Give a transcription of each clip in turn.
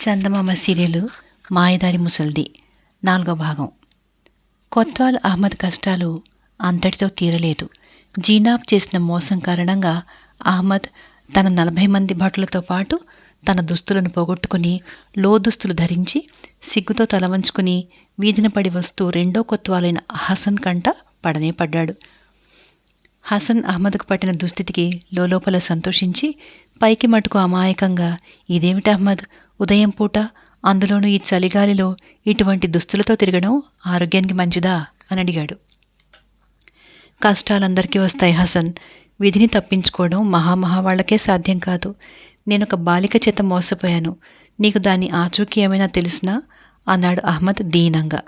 చందమామ serial మాయదారి ముసల్ది నాలుగో భాగం. కొత్వాల్ అహ్మద్ కష్టాలు అంతటితో తీరలేదు. జీనాబ్ చేసిన మోసం కారణంగా అహ్మద్ తన నలభై మంది భటులతో పాటు తన దుస్తులను పోగొట్టుకుని లోదుస్తులు ధరించి సిగ్గుతో తలవంచుకుని వీధిన పడి వస్తూ రెండో కొత్వాలైన హసన్ కంట పడనే పడ్డాడు. హసన్ అహ్మద్కు పట్టిన దుస్థితికి లోపల సంతోషించి పైకి మటుకు అమాయకంగా ఇదేమిటి అహ్మద్? ఉదయం పూట అందులోనూ ఈ చలిగాలిలో ఇటువంటి దుస్తులతో తిరగడం ఆరోగ్యానికి మంచిదా? అని అడిగాడు. కష్టాలందరికీ వస్తాయి హసన్. విధిని తప్పించుకోవడం మహామహా వాళ్ళకే సాధ్యం కాదు. నేను ఒక బాలిక చేత మోసపోయాను. నీకు దాని ఆచూకీ ఏమైనా తెలుసునా? అన్నాడు అహ్మద్ దీనంగా.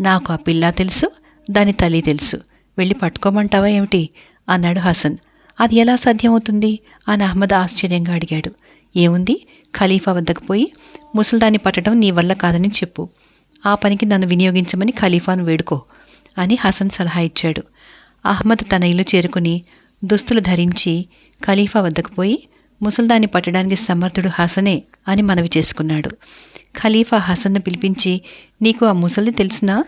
నాకు ఆ పిల్ల తెలుసు దాని తల్లి తెలుసు. వెళ్ళి పట్టుకోమంటావా ఏమిటి? అన్నాడు హసన్. అది ఎలా సాధ్యమవుతుంది? అని అహ్మద్ ఆశ్చర్యంగా అడిగాడు. ఏముంది? ఖలీఫా వద్దకు పోయి ముసల్దాన్ని పట్టడం నీ వల్ల కాదని చెప్పు. ఆ పనికి నన్ను వినియోగించమని ఖలీఫాను వేడుకో అని హసన్ సలహా ఇచ్చాడు. అహ్మద్ తన ఇల్లు చేరుకుని దుస్తులు ధరించి ఖలీఫా వద్దకు పోయి ముసల్దాన్ని పట్టడానికి సమర్థుడు హసనే అని మనవి చేసుకున్నాడు. ఖలీఫా హసన్ను పిలిపించి నీకు ఆ ముసలి తెలిసినా?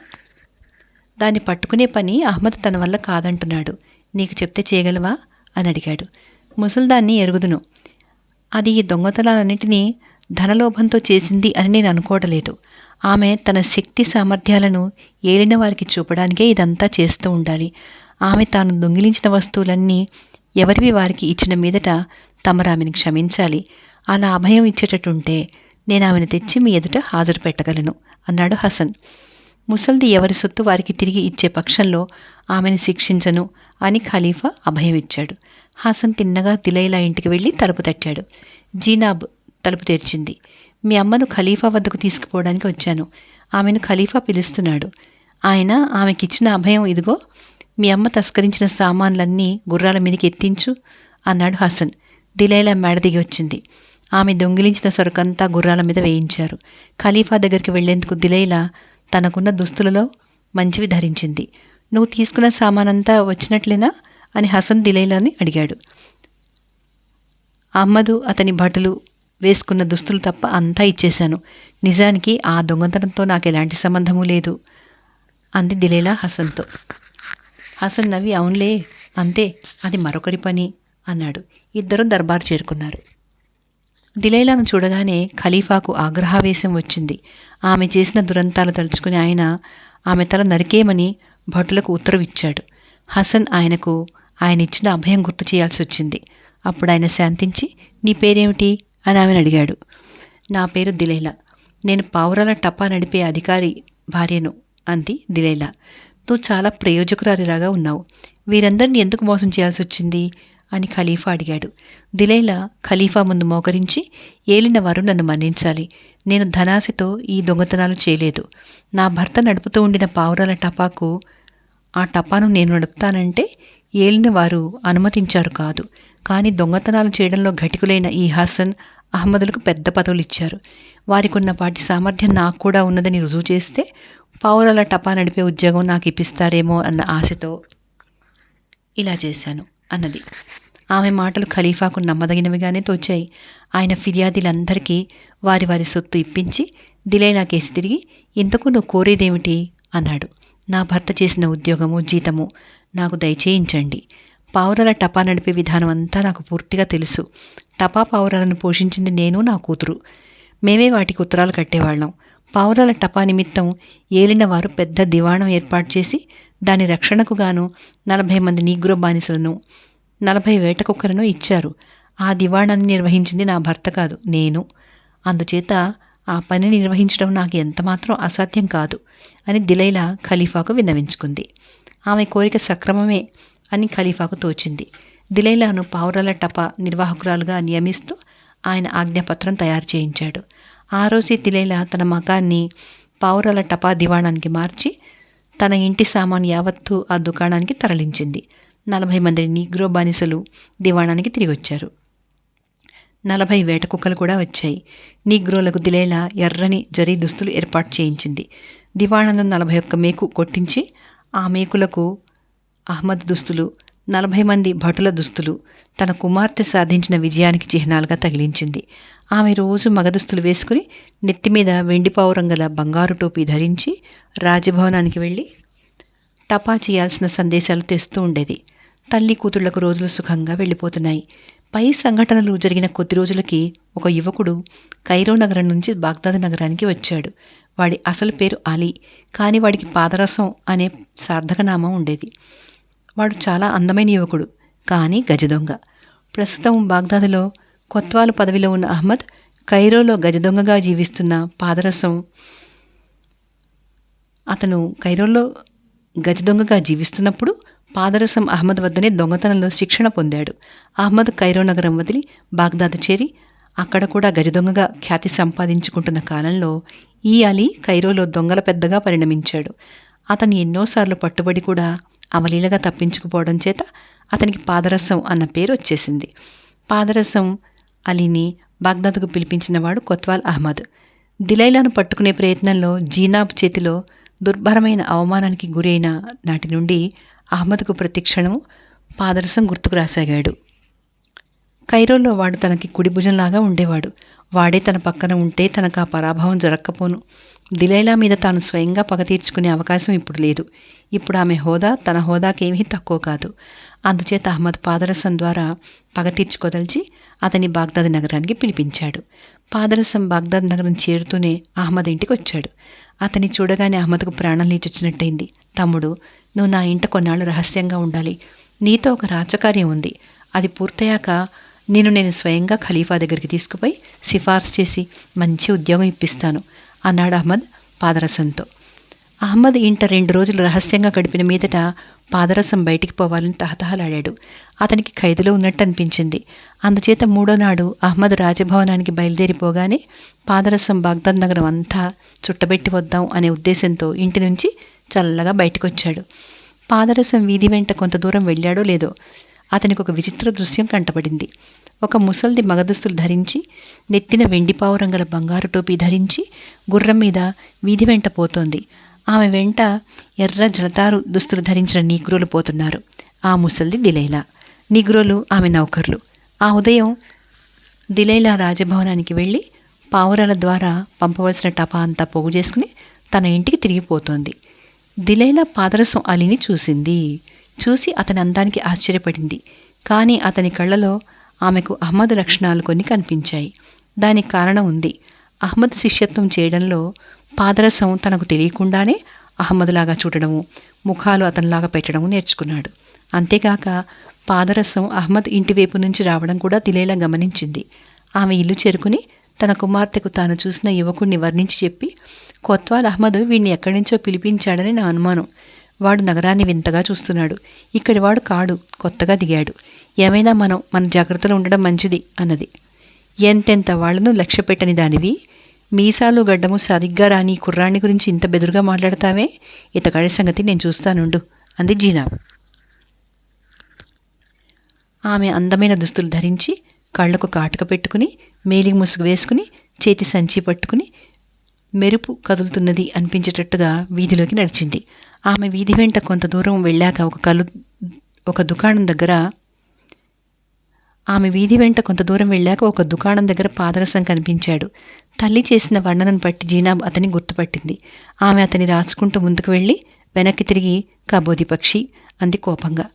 దాన్ని పట్టుకునే పని అహ్మద్ తన వల్ల కాదంటున్నాడు. నీకు చెప్తే చేయగలవా? అని అడిగాడు. ముసల్దాన్ని ఎరుగుదును. అది ఈ దొంగతనాలన్నింటినీ ధనలోభంతో చేసింది అని నేను అనుకోవటలేదు. ఆమె తన శక్తి సామర్థ్యాలను ఏలిన వారికి చూపడానికే ఇదంతా చేస్తూ ఉండాలి. ఆమె తాను దొంగిలించిన వస్తువులన్నీ ఎవరివి వారికి ఇచ్చిన మీదట తమరు ఆమెను క్షమించాలి. అలా అభయం ఇచ్చేటట్టుంటే నేను ఆమెను తెచ్చి మీ ఎదుట హాజరు పెట్టగలను అన్నాడు హసన్. ముసల్ది ఎవరి సొత్తు వారికి తిరిగి ఇచ్చే పక్షంలో ఆమెను శిక్షించను అని ఖలీఫా అభయం ఇచ్చాడు హాసన్ తిన్నగా దిలైలా ఇంటికి వెళ్ళి తలుపు తట్టాడు. జీనాబ్ తలుపు తెరిచింది. మీ అమ్మను ఖలీఫా వద్దకు తీసుకుపోవడానికి వచ్చాను. ఆమెను ఖలీఫా పిలుస్తున్నాడు. ఆయన ఆమెకిచ్చిన అభయం ఇదిగో మీ అమ్మ తస్కరించిన సామాన్లన్నీ గుర్రాల మీదకి ఎత్తించు అన్నాడు హసన్. దిలైలా మేడ దిగి వచ్చింది. ఆమె దొంగిలించిన సరుకంతా గుర్రాల మీద వేయించారు. ఖలీఫా దగ్గరికి వెళ్ళేందుకు దిలైలా తనకున్న దుస్తులలో మంచివి ధరించింది. నువ్వు తీసుకున్న సామానంతా వచ్చినట్లేనా? అని హసన్ దిలైలాని అడిగాడు. అహ్మదు అతని భటులు వేసుకున్న దుస్తులు తప్ప అంతా ఇచ్చేశాను. నిజానికి ఆ దొంగతనంతో నాకు ఎలాంటి సంబంధము లేదు అంది దిలేలా హసన్తో. హసన్ నవ్వి అవునులే అంతే అది మరొకరి పని అన్నాడు. ఇద్దరు దర్బారు చేరుకున్నారు. దిలైలాను చూడగానే ఖలీఫాకు ఆగ్రహావేశం వచ్చింది. ఆమె చేసిన దురంతాలు తలుచుకుని ఆయన ఆమె తల నరికేయమని భటులకు ఉత్తరవిచ్చాడు. హసన్ ఆయనకు ఆయన ఇచ్చిన అభయం గుర్తు చేయాల్సి వచ్చింది. అప్పుడు ఆయన శాంతించి నీ పేరేమిటి? అని ఆమెను అడిగాడు. నా పేరు దిలైలా. నేను పావురాల టపా నడిపే అధికారి భార్యను అంది దిలైలా. నువ్వు చాలా ప్రయోజకురాలిలాగా ఉన్నావు. వీరందరినీ ఎందుకు మోసం చేయాల్సి వచ్చింది? అని ఖలీఫా అడిగాడు. దిలైలా ఖలీఫా ముందు మోకరించి ఏలిన వారు నన్ను మన్నించాలి. నేను ధనాశతో ఈ దొంగతనాలు చేయలేదు. నా భర్త నడుపుతూ ఉండిన పావురాల టపాకు ఆ టపాను నేను నడుపుతానంటే ఏలినవారు అనుమతించారు కాదు. కానీ దొంగతనాలు చేయడంలో ఘటికులైన ఈ హసన్ అహ్మదులకు పెద్ద పదవులు ఇచ్చారు వారికున్న వాటి సామర్థ్యం నాకు కూడా ఉన్నదని రుజువు చేస్తే పావురాల టపా నడిపే ఉద్యోగం నాకు ఇప్పిస్తారేమో అన్న ఆశతో ఇలా చేశాను అన్నది. ఆమె మాటలు ఖలీఫాకు నమ్మదగినవిగానే తోచాయి. ఆయన ఫిర్యాదులందరికీ వారి వారి సొత్తు ఇప్పించి దిలేలా కేసి తిరిగి ఇంతకు నువ్వు కోరేదేమిటి? అన్నాడు. నా భర్త చేసిన ఉద్యోగము జీతము నాకు దయచేయించండి. పావురాల టపా నడిపే విధానం అంతా నాకు పూర్తిగా తెలుసు. టపా పావురాలను పోషించింది నేను నా కూతురు. మేమే వాటికి ఉత్తరాలు కట్టేవాళ్ళం. పావురాల టపా నిమిత్తం ఏలిన వారు పెద్ద దివాణం ఏర్పాటు చేసి దాని రక్షణకు గాను నలభై మంది నీగ్రో బానిసలను నలభై వేట కుక్కలను ఇచ్చారు. ఆ దివాణాన్ని నిర్వహించింది నా భర్త కాదు నేను. అందుచేత ఆ పనిని నిర్వహించడం నాకు ఎంతమాత్రం అసాధ్యం కాదు అని దిలైలా ఖలీఫాకు విన్నవించుకుంది. ఆమె కోరిక సక్రమమే అని ఖలీఫాకు తోచింది. దిలైలాను పావురాల టపా నిర్వాహకురాలుగా నియమిస్తూ ఆయన ఆజ్ఞాపత్రం తయారు చేయించాడు. ఆ రోజే దిలైలా తన మకాన్ని పావురాల టపా దివాణానికి మార్చి తన ఇంటి సామాన్ యావత్తు ఆ దుకాణానికి తరలించింది. నలభై మంది నీగ్రో బానిసలు దివాణానికి తిరిగి వచ్చారు నలభై వేట కుక్కలు కూడా వచ్చాయి. నీగ్రోలకు దిలేలా ఎర్రని జరీ దుస్తులు ఏర్పాటు చేయించింది. దివాణంలో నలభై ఒక్క మేకు కొట్టించి ఆ మేకులకు అహ్మద్ దుస్తులు నలభై మంది భటుల దుస్తులు తన కుమార్తె సాధించిన విజయానికి చిహ్నాలుగా తగిలించింది. ఆమె రోజు మగదుస్తులు వేసుకుని నెత్తి మీద వెండి పావురం గల బంగారు టోపీ ధరించి రాజభవనానికి వెళ్ళి టపా చేయాల్సిన సందేశాలు తెస్తూ ఉండేది. తల్లి కూతుళ్ళకు రోజులు సుఖంగా వెళ్ళిపోతున్నాయి. పై సంఘటనలు జరిగిన కొద్ది రోజులకి ఒక యువకుడు కైరో నగరం నుంచి బాగ్దాద్ నగరానికి వచ్చాడు. వాడి అసలు పేరు అలీ కానీ వాడికి పాదరసం అనే సార్థకనామం ఉండేది. వాడు చాలా అందమైన యువకుడు కానీ గజదొంగ ప్రస్తుతం బాగ్దాదులో కొత్వాలు పదవిలో ఉన్న అహ్మద్ కైరోలో గజదొంగగా జీవిస్తున్న పాదరసం. అతను కైరోలో గజదొంగగా జీవిస్తున్నప్పుడు పాదరసం అహ్మద్ వద్దనే దొంగతనంలో శిక్షణ పొందాడు. అహ్మద్ కైరో నగరం వదిలి బాగ్దాద్ చేరి అక్కడ కూడా గజదొంగగా ఖ్యాతి సంపాదించుకుంటున్న కాలంలో ఈ అలీ కైరోలో దొంగల పెద్దగా పరిణమించాడు. అతను ఎన్నోసార్లు పట్టుబడి కూడా అవలీలగా తప్పించుకుపోవడం చేత అతనికి పాదరసం అన్న పేరు వచ్చేసింది. పాదరసం అలీని బాగ్దాద్కు పిలిపించినవాడు కొత్వాల్ అహ్మద్. దిలైలాను పట్టుకునే ప్రయత్నంలో జీనాబ్ చేతిలో దుర్భరమైన అవమానానికి గురైన నాటి నుండి అహ్మద్కు ప్రతిక్షణం పాదరసం గుర్తుకు రాసాగాడు. కైరోలో వాడు తనకి కుడి భుజంలాగా ఉండేవాడు. వాడే తన పక్కన ఉంటే తనకు ఆ పరాభవం జరగకపోను దిలైలా మీద తాను స్వయంగా పగ తీర్చుకునే అవకాశం ఇప్పుడు లేదు. ఇప్పుడు ఆమె హోదా తన హోదాకేమీ తక్కువ కాదు. అందుచేత అహ్మద్ పాదరసం ద్వారా పగ తీర్చుకోదలిచి అతని బాగ్దాద్ నగరానికి పిలిపించాడు. పాదరసం బాగ్దాద్ నగరం చేరుతూనే అహ్మద్ ఇంటికి వచ్చాడు అతని చూడగానే అహ్మద్కు ప్రాణం లేచొచ్చినట్టయింది తమ్ముడు నువ్వు నా ఇంట కొన్నాళ్ళు రహస్యంగా ఉండాలి. నీతో ఒక రాజకార్యం ఉంది. అది పూర్తయ్యాక నేను నేను స్వయంగా ఖలీఫా దగ్గరికి తీసుకుపోయి సిఫార్సు చేసి మంచి ఉద్యోగం ఇప్పిస్తాను అన్నాడు అహ్మద్ పాదరసంతో. అహ్మద్ ఇంట రెండు రోజులు రహస్యంగా గడిపిన మీదట పాదరసం బయటికి పోవాలని తహతహలాడాడు. అతనికి ఖైదులో ఉన్నట్టు అనిపించింది. అందుచేత మూడో నాడు అహ్మద్ రాజభవనానికి బయలుదేరిపోగానే పాదరసం బాగ్దాద్ నగరం అంతా చుట్టబెట్టి వద్దాం అనే ఉద్దేశంతో ఇంటి నుంచి చల్లగా బయటకొచ్చాడు. పాదరసం వీధి వెంట కొంత దూరం వెళ్ళాడో లేదో అతనికి ఒక విచిత్ర దృశ్యం కంటపడింది. ఒక ముసల్ది మగదుస్తులు ధరించి నెత్తిన వెండి పావురం గల బంగారు టోపీ ధరించి గుర్రం మీద వీధి వెంట పోతోంది. ఆమె వెంట ఎర్ర జలతారు దుస్తులు ధరించిన నీగ్రోలు పోతున్నారు. ఆ ముసల్ది దిలైలా. నీగ్రోలు ఆమె నౌకర్లు. ఆ ఉదయం దిలైలా రాజభవనానికి వెళ్ళి పావురాల ద్వారా పంపవలసిన టపా అంతా పోగు చేసుకుని తన ఇంటికి తిరిగిపోతోంది. దిలైలా పాదరసం అలిని చూసింది. చూసి అతని అందానికి ఆశ్చర్యపడింది. కానీ అతని కళ్ళలో ఆమెకు అహ్మద్ లక్షణాలు కొన్ని కనిపించాయి. దానికి కారణం ఉంది. అహ్మద్ శిష్యత్వం చేయడంలో పాదరసం తనకు తెలియకుండానే అహ్మద్లాగా చూడడము ముఖాలు అతనిలాగా పెట్టడము నేర్చుకున్నాడు. అంతేగాక పాదరసం అహ్మద్ ఇంటి వైపు నుంచి రావడం కూడా దిలేలా గమనించింది. ఆమె ఇల్లు చేరుకుని తన కుమార్తెకు తాను చూసిన యువకుడిని వర్ణించి చెప్పి కొత్వాల్ అహ్మద్ వీడిని ఎక్కడి నుంచో పిలిపించాడని నా అనుమానం. వాడు నగరాన్ని వింతగా చూస్తున్నాడు. ఇక్కడి వాడు కాడు కొత్తగా దిగాడు. ఏమైనా మనం మన జాగ్రత్తలో ఉండడం మంచిది అన్నది. ఎంతెంత వాళ్ళను లక్ష్య పెట్టని దానివి? మీసాలు గడ్డము సరిగ్గా రాని కుర్రాణి గురించి ఇంత బెదురుగా మాట్లాడతావే? ఇతగాడి సంగతి నేను చూస్తానుండు అంది జీనా. ఆమె అందమైన దుస్తులు ధరించి కళ్ళకు కాటుక పెట్టుకుని మేలికి ముసుగు వేసుకుని చేతి సంచి పట్టుకుని మెరుపు కదులుతున్నది అనిపించేటట్టుగా వీధిలోకి నడిచింది. ఆమె వీధి వెంట కొంత దూరం వెళ్ళాక ఒక కలు ఒక దుకాణం దగ్గర ఆమె వీధి వెంట కొంత దూరం వెళ్ళాక ఒక దుకాణం దగ్గర పాదరసం కనిపించాడు. తల్లి చేసిన వర్ణనను బట్టి జీనాబ్ అతని గుర్తుపట్టింది. ఆమె అతని రాసుకుంటూ ముందుకు వెళ్ళి వెనక్కి తిరిగి కబోది పక్షి అంది కోపంగా.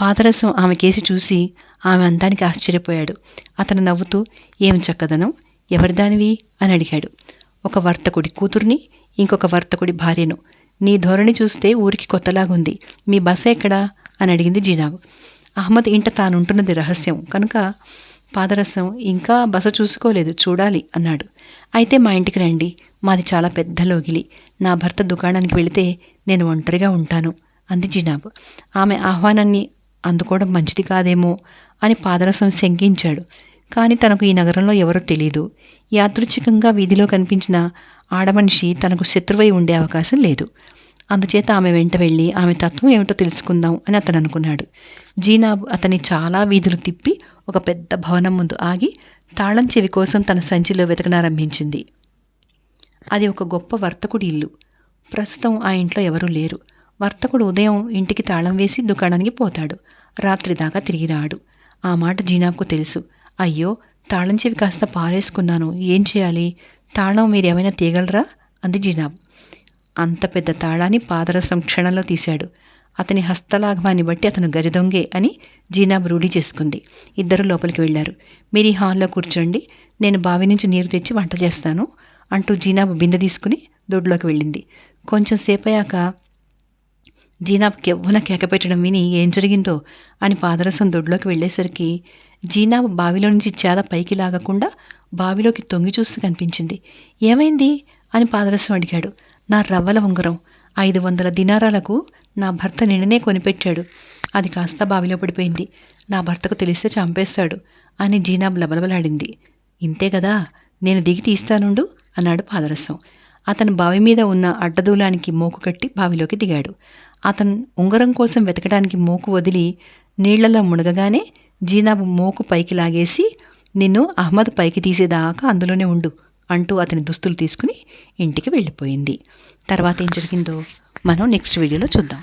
పాదరసం ఆమె కేసి చూసి ఆమె అందానికి ఆశ్చర్యపోయాడు. అతను నవ్వుతూ ఏం చక్కదనం! ఎవరిదానివి? అని అడిగాడు. ఒక వర్తకుడి కూతుర్ని ఇంకొక వర్తకుడి భార్యను. నీ ధోరణి చూస్తే ఊరికి కొత్తలాగుంది. మీ బస ఎక్కడా? అని అడిగింది జీనాబ్. అహ్మద్ ఇంట తానుంటున్నది రహస్యం. కనుక పాదరసం ఇంకా బస చూసుకోలేదు చూడాలి అన్నాడు. అయితే మా ఇంటికి రండి. మాది చాలా పెద్ద లోగిలి. నా భర్త దుకాణానికి వెళితే నేను ఒంటరిగా ఉంటాను అంది జినాబ్. ఆమె ఆహ్వానాన్ని అందుకోవడం మంచిది కాదేమో అని పాదరసం శంకించాడు. కానీ తనకు ఈ నగరంలో ఎవరో తెలీదు. యాదృచ్ఛికంగా వీధిలో కనిపించిన ఆడమనిషి తనకు శత్రువై ఉండే అవకాశం లేదు. అందుచేత ఆమె వెంట వెళ్ళి ఆమె తత్వం ఏమిటో తెలుసుకుందాం అని అతను అనుకున్నాడు. జీనాబ్ అతని చాలా వీధులు తిప్పి ఒక పెద్ద భవనం ముందు ఆగి తాళం చెవి కోసం తన సంచిలో వెతకనారంభించింది. అది ఒక గొప్ప వర్తకుడి ఇల్లు. ప్రస్తుతం ఆ ఇంట్లో ఎవరూ లేరు. వర్తకుడు ఉదయం ఇంటికి తాళం వేసి దుకాణానికి పోతాడు. రాత్రి దాకా తిరిగి రాడు. ఆ మాట జీనాబ్కు తెలుసు. అయ్యో తాళం చెవి కాస్త పారేసుకున్నాను. ఏం చేయాలి? తాళం మీరు ఏమైనా తీయగలరా? అంది జీనాబ్. అంత పెద్ద తాళాన్ని పాదరసం క్షణంలో తీశాడు. అతని హస్తలాఘవాన్ని బట్టి అతను గజదొంగే అని జీనాబ్ రూఢి చేసుకుంది. ఇద్దరు లోపలికి వెళ్ళారు. మీరు ఈ హాల్లో కూర్చోండి. నేను బావి నుంచి నీరు తెచ్చి వంట చేస్తాను అంటూ జీనాబ్ బిందె తీసుకుని దొడ్లోకి వెళ్ళింది. కొంచెం సేపయ్యాక జీనాబ్ కెవ్వున కేకపెట్టడం విని ఏం జరిగిందో అని పాదరసం దొడ్లోకి వెళ్ళేసరికి జీనాబ్ బావిలో నుంచి చేద పైకి లాగకుండా బావిలోకి తొంగి చూస్తూ కనిపించింది. ఏమైంది? అని పాదరసం అడిగాడు. నా రవ్వల ఉంగరం. ఐదు వందల దినారాలకు నా భర్త నిన్ననే కొనిపెట్టాడు. అది కాస్త బావిలో పడిపోయింది. నా భర్తకు తెలిస్తే చంపేస్తాడు అని జీనాబ్ లబలబలాడింది. ఇంతే కదా నేను దిగి తీస్తానుండు? అన్నాడు పాదరసం. అతను బావి మీద ఉన్న అడ్డదూలానికి మోకు కట్టి బావిలోకి దిగాడు. అతను ఉంగరం కోసం వెతకడానికి మోకు వదిలి నీళ్ళలో మునగగానే జీనాబు మోకు పైకి లాగేసి నిన్ను అహ్మద్ పైకి తీసేదాకా అందులోనే ఉండు అంటూ అతని దుస్తులు తీసుకుని ఇంటికి వెళ్ళిపోయింది. తర్వాత ఏం జరిగిందో మనం నెక్స్ట్ వీడియోలో చూద్దాం.